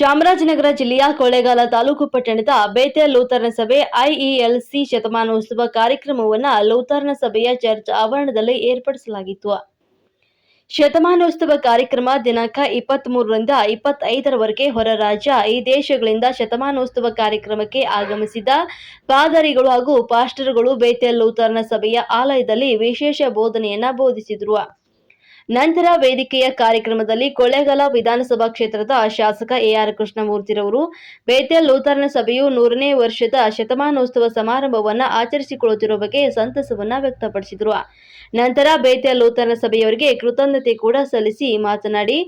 ಚಾಮರಾಜನಗರ ಜಿಲ್ಲೆಯ ಕೊಳ್ಳೇಗಾಲ ತಾಲೂಕು ಪಟ್ಟಣದ ಬೇತೇಲ್ ಲೂಥರ್ನ ಸಭೆ ಐಇಎಲ್ಸಿ ಶತಮಾನೋತ್ಸವ ಕಾರ್ಯಕ್ರಮವನ್ನು ಲೂಥರ್ನ ಸಭೆಯ ಚರ್ಚ್ ಆವರಣದಲ್ಲಿ ಏರ್ಪಡಿಸಲಾಗಿತ್ತು. ಶತಮಾನೋತ್ಸವ ಕಾರ್ಯಕ್ರಮ ದಿನಾಂಕ ಇಪ್ಪತ್ತ್ ಮೂರರಿಂದ ಇಪ್ಪತ್ತೈದರವರೆಗೆ ಹೊರ ರಾಜ್ಯ, ಈ ದೇಶಗಳಿಂದ ಶತಮಾನೋತ್ಸವ ಕಾರ್ಯಕ್ರಮಕ್ಕೆ ಆಗಮಿಸಿದ ಪಾದರಿಗಳು ಹಾಗೂ ಪಾಸ್ಟರ್ಗಳು ಬೇತೇಲ್ ಲೂಥರ್ನ ಸಭೆಯ ಆಲಯದಲ್ಲಿ ವಿಶೇಷ ಬೋಧನೆಯನ್ನ ಬೋಧಿಸಿದರು. ನಂತರ ವೇದಿಕೆಯ ಕಾರ್ಯಕ್ರಮದಲ್ಲಿ ಕೊಳ್ಳೇಗಾಲ ವಿಧಾನಸಭಾ ಕ್ಷೇತ್ರದ ಶಾಸಕ ಎಆರ್ ಕೃಷ್ಣಮೂರ್ತಿರವರು ಬೇತೇಲ್ ಲೂಥರ್ನ ಸಭೆಯು ನೂರನೇ ವರ್ಷದ ಶತಮಾನೋತ್ಸವ ಸಮಾರಂಭವನ್ನ ಆಚರಿಸಿಕೊಳ್ಳುತ್ತಿರುವ ಬಗ್ಗೆ ಸಂತಸವನ್ನ ವ್ಯಕ್ತಪಡಿಸಿದರು. ನಂತರ ಬೇತೇಲ್ ಲೂಥರ್ನ ಸಭೆಯವರಿಗೆ ಕೃತಜ್ಞತೆ ಕೂಡ ಸಲ್ಲಿಸಿ ಮಾತನಾಡಿ,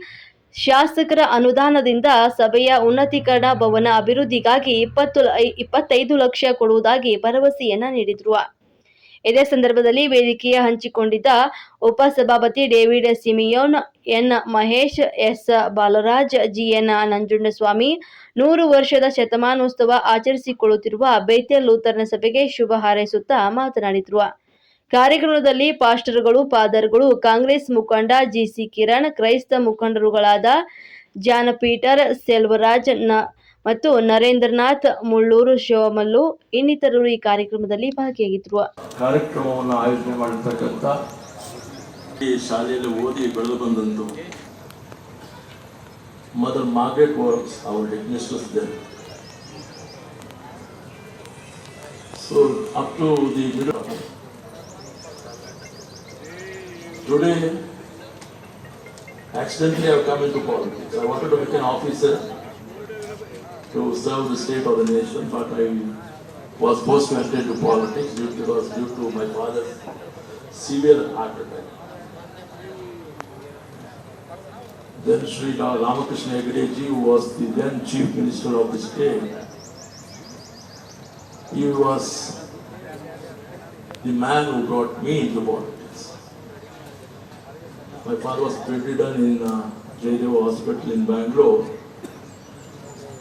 ಶಾಸಕರ ಅನುದಾನದಿಂದ ಸಭೆಯ ಉನ್ನತೀಕರಣ ಭವನ ಅಭಿವೃದ್ಧಿಗಾಗಿ ಇಪ್ಪತ್ತು ಇಪ್ಪತ್ತೈದು ಲಕ್ಷ ಕೊಡುವುದಾಗಿ ಭರವಸೆಯನ್ನ ನೀಡಿದರು. ಇದೇ ಸಂದರ್ಭದಲ್ಲಿ ವೇದಿಕೆಯ ಹಂಚಿಕೊಂಡಿದ್ದ ಉಪಸಭಾಪತಿ David Simeon, N. Mahesh, S. Balaraj GN Nanjundaswamy ನೂರು ವರ್ಷದ ಶತಮಾನೋತ್ಸವ ಆಚರಿಸಿಕೊಳ್ಳುತ್ತಿರುವ ಬೇತೇಲ್ ಲೂತರ್ನ ಸಭೆಗೆ ಶುಭ ಹಾರೈಸುತ್ತಾ ಮಾತನಾಡಿದರು. ಕಾರ್ಯಕ್ರಮದಲ್ಲಿ ಪಾಸ್ಟರ್ಗಳು, ಫಾದರ್ಗಳು, ಕಾಂಗ್ರೆಸ್ ಮುಖಂಡ ಜಿಸಿ ಕಿರಣ್, ಕ್ರೈಸ್ತ ಮುಖಂಡರುಗಳಾದ ಜಾನ್ ಪೀಟರ್ ಸೆಲ್ವರಾಜ್ನ ಮತ್ತು ನರೇಂದ್ರನಾಥ್ ಮುಳ್ಳೂರು ಶಿವಮಲ್ಲು ಇನ್ನಿತರರು ಈ ಕಾರ್ಯಕ್ರಮದಲ್ಲಿ ಭಾಗಿಯಾಗಿದ್ದರು ಕಾರ್ಯಕ್ರಮವನ್ನು ಆಯೋಜನೆ ಮಾಡಿರ್ತಕ್ಕಂಥ ಈ ಶಾಲೆಯಲ್ಲಿ ಓದಿ ಬೆಳೆದು ಬಂದಂತು ಮದರ್ ಮಾರ್ಗ್ರೆಟ್ ವರ್ಕ್ಸ್ ಅವರು headmistress so up to the today accidentally I have come into politics. I wanted to serve the state or the nation, but I was forced to enter into politics due because due to my father's severe heart attack. Then Sri Ra- Ramakrishna Hegde who was the then chief minister of the state, he was the man who brought me into politics. My father was bedridden in uh, Jaydeva Hospital in Bangalore.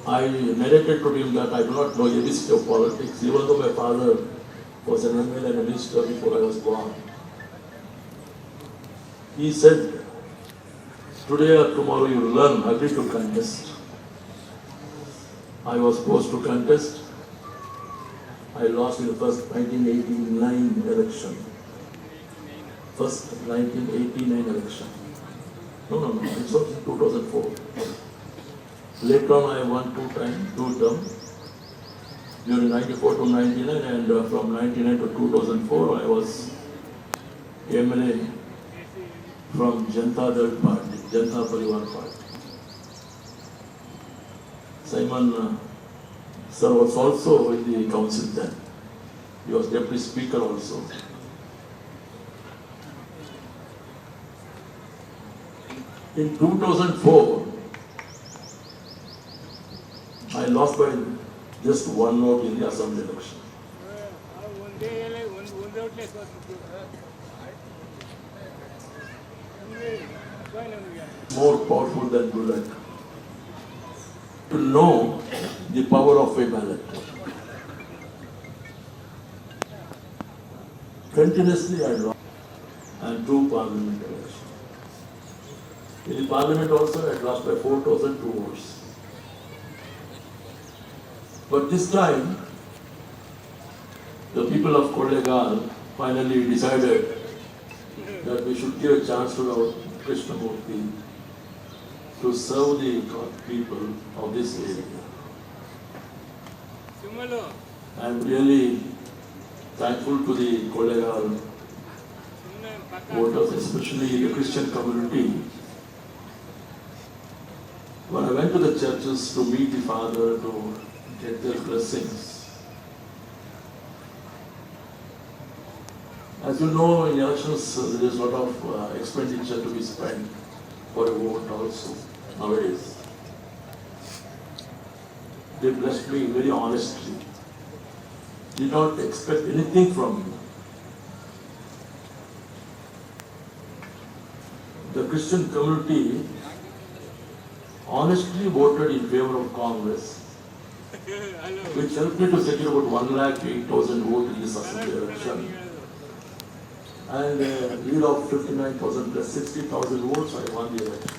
I narrated to him that I do not know any of politics, even though my father was an MLA and a minister before I was born. He said, today or tomorrow you learn, agree to contest. I was forced to contest. I lost in the first 1989 election. First 1989 election. No, no, no, it was in 2004. Later on, I won two times, two terms. During 94 to 99 and uh, from 99 to 2004, I was MLA from Janta Dal Party, Janta Parivar Party. Simon uh, sir was also in the council then. He was deputy speaker also. In 2004, and lost by just one vote in the assembly election. More powerful than bullet. To know the power of a ballot. Continuously I lost and two parliament elections. In the parliament also I lost by 4,002 votes. But this time, the people of Kolegal finally decided that we should give a chance to our Krishnamurti to serve the people of this area. I'm really thankful to the Kolegal voters, especially the Christian community. When I went to the churches to meet the Father, to get their blessings. As you know, in elections, uh, there is a lot of uh, expenditure to be spent for a vote also nowadays. They blessed me very honestly. Did not expect anything from me. the Christian community honestly voted in favor of Congress, which helped me to secure about one lakh eight thousand votes in this election. And uh, lead of fifty-nine thousand plus sixty thousand votes, I won the election.